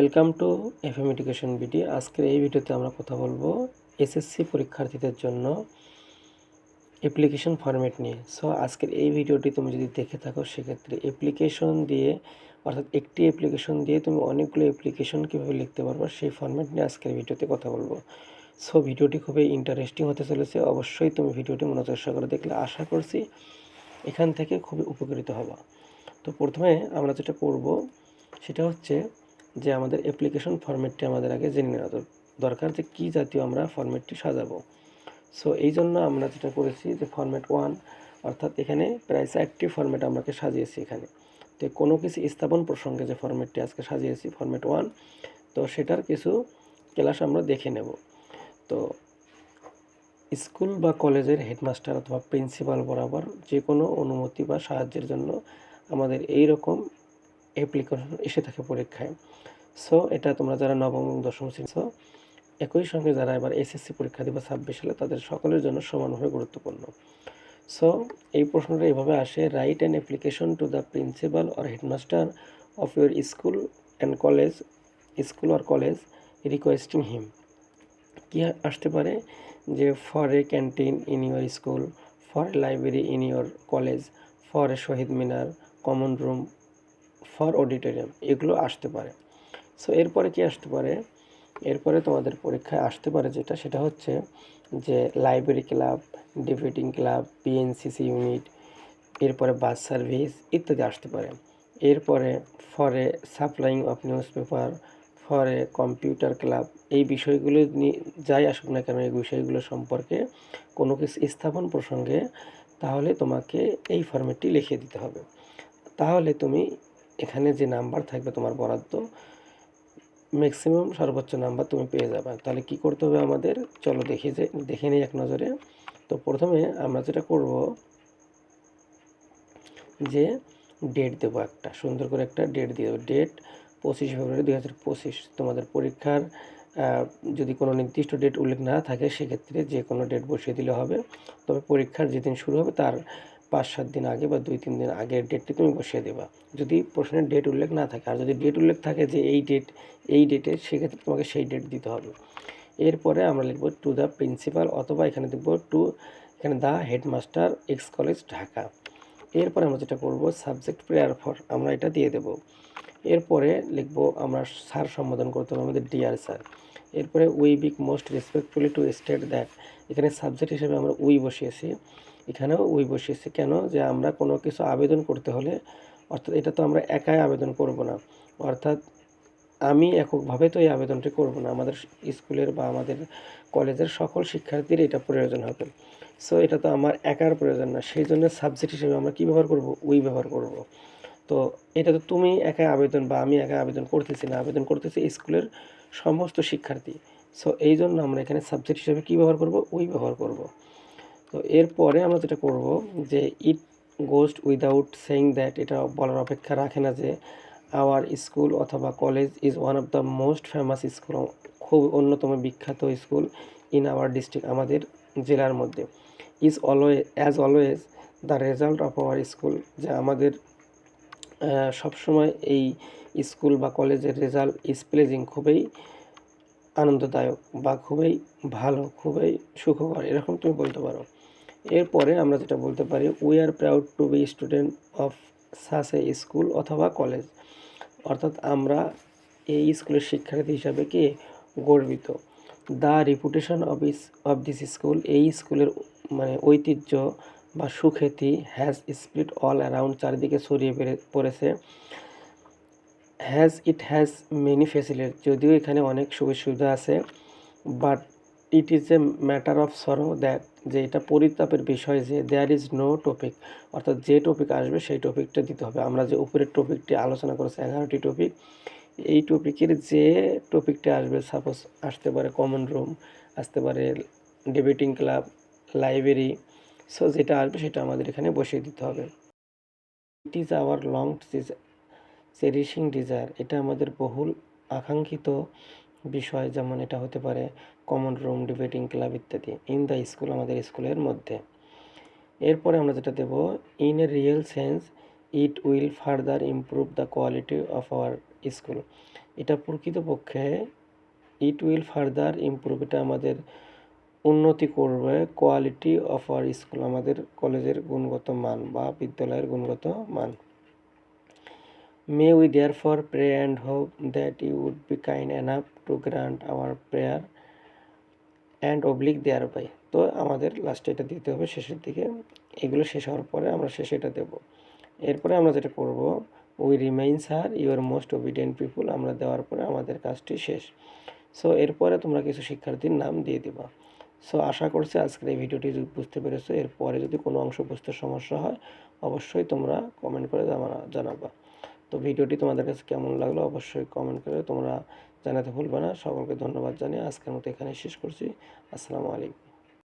Welcome to FM education BD আজকের এই ভিডিওতে আমরা কথা বলব এসএসসি পরীক্ষার্থীদের জন্য অ্যাপ্লিকেশন ফরম্যাট নিয়ে। সো আজকের এই ভিডিওটি তুমি যদি দেখে থাকো, সেক্ষেত্রে অ্যাপ্লিকেশন দিয়ে, অর্থাৎ একটি অ্যাপ্লিকেশন দিয়ে তুমি অনেকগুলো অ্যাপ্লিকেশন কীভাবে লিখতে পারবে, সেই ফরম্যাট নিয়ে আজকের ভিডিওতে কথা বলব। সো ভিডিওটি খুবই ইন্টারেস্টিং হতে চলেছে। অবশ্যই তুমি ভিডিওটি মনোযোগ সহকারে দেখলে আশা করছি এখান থেকে খুবই উপকৃত হবা। তো প্রথমে আমরা যেটা করব, সেটা হচ্ছে যে আমাদের অ্যাপ্লিকেশন ফরম্যাটটি আমাদের আগে জেনে নেওয়া দরকার যে কী জাতীয় আমরা ফরম্যাটটি সাজাবো। সো এই জন্য আমরা যেটা করেছি যে ফরম্যাট ওয়ান অর্থাৎ এখানে প্রায় চারটি ফরম্যাট আমাকে সাজিয়েছি এখানে। তো কোনো কিছু স্থাপন প্রসঙ্গে যে ফরম্যাটটি আজকে সাজিয়েছি ফরম্যাট ওয়ান তো সেটার কিছু ক্লাস আমরা দেখে নেব। তো স্কুল বা কলেজের হেডমাস্টার অথবা প্রিন্সিপাল বরাবর যে কোনো অনুমতি বা সাহায্যের জন্য আমাদের এই রকম অ্যাপ্লিকেশন এসে থাকে পরীক্ষায়। সো এটা তোমরা যারা নবম এবং দশম শ্রেণি সো একই সঙ্গে যারা এবার এসএসসি পরীক্ষা দেবে ছাব্বিশ সালে, তাদের সকলের জন্য সমানভাবে গুরুত্বপূর্ণ। সো এই প্রশ্নটা এভাবে আসে write an application to the principal or headmaster of your school and college school or college requesting him কি আসতে পারে? যে for a canteen in your school for a library in your college for a Shaheed Minar common room for auditorium, এগুলো আসতে পারে। So এরপরে কি আসতে পারে? এরপরে তোমাদের পরীক্ষায় আসতে পারে যেটা, সেটা হচ্ছে যে library club debating club PNCC unit এরপরে বাস সার্ভিস ইত্যাদি আসতে পারে। এরপরে for supplying of news paper for computer club এই বিষয়গুলো নিয়ে যাই আসুক না কেন, এই বিষয়গুলো সম্পর্কে কোনো কিছু স্থাপন প্রসঙ্গে তাহলে তোমাকে এই ফর্মেটটি লিখে দিতে হবে। তাহলে তুমি এখানে যে নাম্বার থাকবে তোমার বরাদ্দ ম্যাক্সিমাম সর্বোচ্চ নাম্বার তুমি পেয়ে যাবে। তাহলে কি করতে হবে আমাদের? চলো দেখি যে, দেখে নিই এক নজরে। তো প্রথমে আমরা যেটা করব, যে ডেট দেবো একটা, সুন্দর করে একটা ডেট দিয়ে দেবো। ডেট পঁচিশে ফেব্রুয়ারি দুই হাজার পঁচিশ। তোমাদের পরীক্ষার যদি কোনো নির্দিষ্ট ডেট উল্লেখ না থাকে, সেক্ষেত্রে যে কোনো ডেট বসিয়ে দিলে হবে। তবে পরীক্ষার যেদিন শুরু হবে, তার পাঁচ সাত দিন আগে বা দুই তিন দিন আগের ডেটটি তুমি বসিয়ে দেবা। যদি প্রশ্নের ডেট উল্লেখ না থাকে, আর যদি ডেট উল্লেখ থাকে যে এই ডেট এই ডেটে সেক্ষেত্রে তোমাকে সেই ডেট দিতে হবে। এরপরে আমরা লিখব টু দ্য প্রিন্সিপাল অথবা এখানে লিখব টু এখানে the headmaster X college Dhaka. এরপরে আমরা যেটা করব সাবজেক্ট প্রেয়ার ফর আমরা এটা দিয়ে দেব। এরপরে লিখব, আমরা স্যার সম্বোধন করতে হবে আমাদের ডিআর স্যার এরপরে we beg most respectfully to state that এখানে সাবজেক্ট হিসেবে আমরা উই বসিয়েছি। এখানেও উই বসিয়েছি, কেন? যে আমরা কোনো কিছু আবেদন করতে হলে, অর্থাৎ এটা তো আমরা একাই আবেদন করব না। অর্থাৎ আমি এককভাবে তো এই আবেদনটি করব না। আমাদের স্কুলের বা আমাদের কলেজের সকল শিক্ষার্থীর এটা প্রয়োজন হবে। সো এটা তো আমার একার প্রয়োজন না। সেই জন্য সাবজেক্ট হিসেবে আমরা কী ব্যবহার করব? উই ব্যবহার করব। তো, এটা তো তুমি একা আবেদন বা আমি একা আবেদন করতেছি না। আবেদন করতেছি স্কুলের সমস্ত শিক্ষার্থী। সো এই জন্য আমরা এখানে সাবজেক্ট হিসেবে কী ব্যবহার করব? উই ব্যবহার করব। তো এরপরে আমরা যেটা করব যে it goes without saying that এটা বলার অপেক্ষা রাখে না যে আওয়ার স্কুল অথবা college is one of the most famous school খুব অন্যতম বিখ্যাত স্কুল ইন আওয়ার ডিস্ট্রিক্ট আমাদের জেলার মধ্যে। Is always as always the result of our school যে আমাদের সবসময় এই স্কুল বা কলেজের রেজাল্ট ইজ প্লেজিং খুবই আনন্দদায়ক বা খুবই ভালো, খুবই সুখকর, এরকম তুমি বলতে পারো। এরপরে আমরা যেটা বলতে পারি we are proud to be student of such a school অথবা কলেজ অর্থাৎ আমরা এই স্কুলের শিক্ষার্থী হিসাবে কি? গর্বিত। The reputation of is of this school এই স্কুলের মানে ঐতিহ্য বা সুখ্যাতি হ্যাজ স্প্লিট অল অ্যারাউন্ড চারিদিকে ছড়িয়ে পড়েছে। Has it has many facility যদিও এখানে অনেক সুযোগ সুবিধা আছে but it is a matter of sorrow that যে এটা পরিতাপের বিষয় যে দেয়ার ইজ নো টপিক অর্থাৎ যে টপিক আসবে সেই টপিকটা দিতে হবে। আমরা যে উপরের টপিকটি আলোচনা করেছি, এগারোটি টপিক এই টপিকের যে টপিকটা আসবে সাপোজ আসতে পারে কমন রুম আসতে পারে ডিবেটিং ক্লাব লাইব্রেরি সো যেটা আসবে সেটা আমাদের এখানে বসিয়ে দিতে হবে। It is our long cherishing desire. এটা আমাদের বহুল আকাঙ্ক্ষিত বিষয়, যেমন এটা হতে পারে কমন রুম ডিবেটিং ক্লাব ইত্যাদি ইন দ্য স্কুল আমাদের স্কুলের মধ্যে। এরপরে আমরা যেটা দেব in a real sense it will further improve the quality of our school এটা প্রকৃতপক্ষে ইট উইল ফার্দার ইমপ্রুভ এটা আমাদের উন্নতি করবে কোয়ালিটি অফ আওয়ার স্কুল আমাদের কলেজের গুণগত মান বা বিদ্যালয়ের গুণগত মান। May we therefore pray and hope that you would be kind enough to grant our prayer and oblige thereby তো আমাদের লাস্টে এটা দিতে হবে শেষের দিকে। এগুলো শেষ হওয়ার পরে আমরা শেষে এটা দেবো। এরপরে আমরা যেটা করব we remains are your most obedient pupil আমরা দেওয়ার পরে আমাদের কাজটি শেষ। সো এরপরে তোমরা কিছু শিক্ষার্থীর নাম দিয়ে দিবা। সো আশা করছি আজকের এই ভিডিওটি বুঝতে পেরেছ, এরপরে যদি কোনো অংশ বুঝতে সমস্যা হয়, অবশ্যই তোমরা কমেন্ট করে জানা- জানাবা। তো ভিডিওটি তোমাদের কাছে কেমন লাগল অবশ্যই কমেন্ট করে তোমরা জানাতে ভুলবে না। সকলকে ধন্যবাদ জানিয়ে আজকের মতো এখানে শেষ করছি। আসসালামু আলাইকুম।